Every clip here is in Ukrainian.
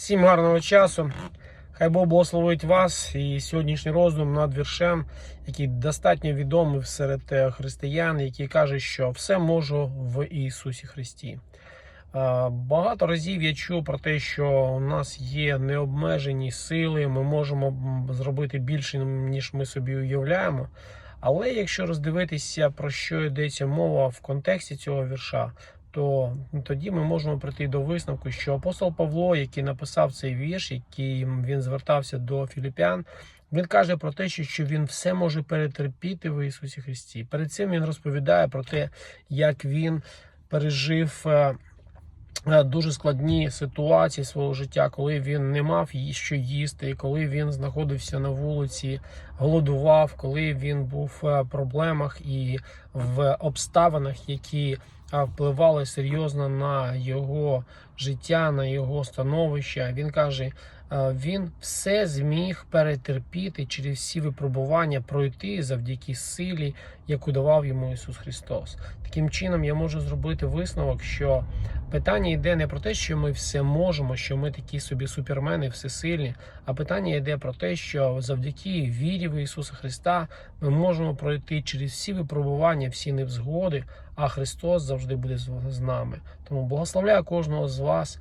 Всім гарного часу. Хай Бог благословить вас і сьогоднішній роздум над віршем, який достатньо відомий серед е, християн, який каже, що все можу в Ісусі Христі. Е, Багато разів я чув про те, що у нас є необмежені сили, ми можемо зробити більше, ніж ми собі уявляємо. Але якщо роздивитися, про що йдеться мова в контексті цього вірша, то тоді ми можемо прийти до висновку, що апостол Павло, який написав цей вірш, який він звертався до філіпян, він каже про те, що він все може перетерпіти в Ісусі Христі. Перед цим він розповідає про те, як він пережив. Е, е, Дуже складні ситуації свого життя, коли він не мав що їсти, коли він знаходився на вулиці, голодував, коли він був в проблемах і в обставинах, які впливали серйозно на його життя, на його становище. Він каже, е, він все зміг перетерпіти через всі випробування, пройти завдяки силі, яку давав йому Ісус Христос. Таким чином, я можу зробити висновок, що питання йде не про те, що ми все можемо, що ми такі собі супермени, всесильні, а питання йде про те, що завдяки вірі в Ісуса Христа ми можемо пройти через всі випробування, всі невзгоди, а Христос завжди буде з з нами. Тому благословляю кожного з вас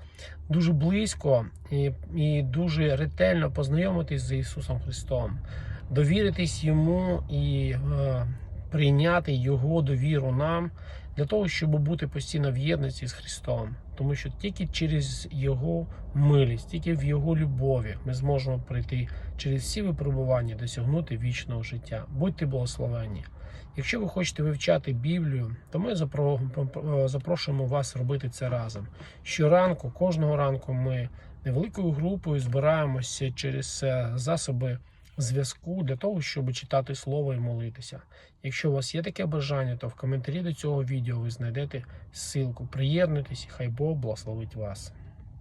дуже близько і, і дуже ретельно познайомитись з Ісусом Христом, довіритись Йому і е, прийняти Його довіру нам для того, щоб бути постійно в єдності з Христом. Тому що тільки через Його милість, тільки в Його любові ми зможемо пройти через всі випробування, досягнути вічного життя. Будьте благословенні. Якщо ви хочете вивчати Біблію, то ми запрошуємо вас робити це разом. Щоранку, кожного ранку, ми невеликою групою збираємося через е, засоби зв'язку для того, щоб читати слово і молитися. Якщо у вас є таке бажання, то в коментарі до цього відео ви знайдете ссылку. Приєднуйтесь, хай Бог благословить вас.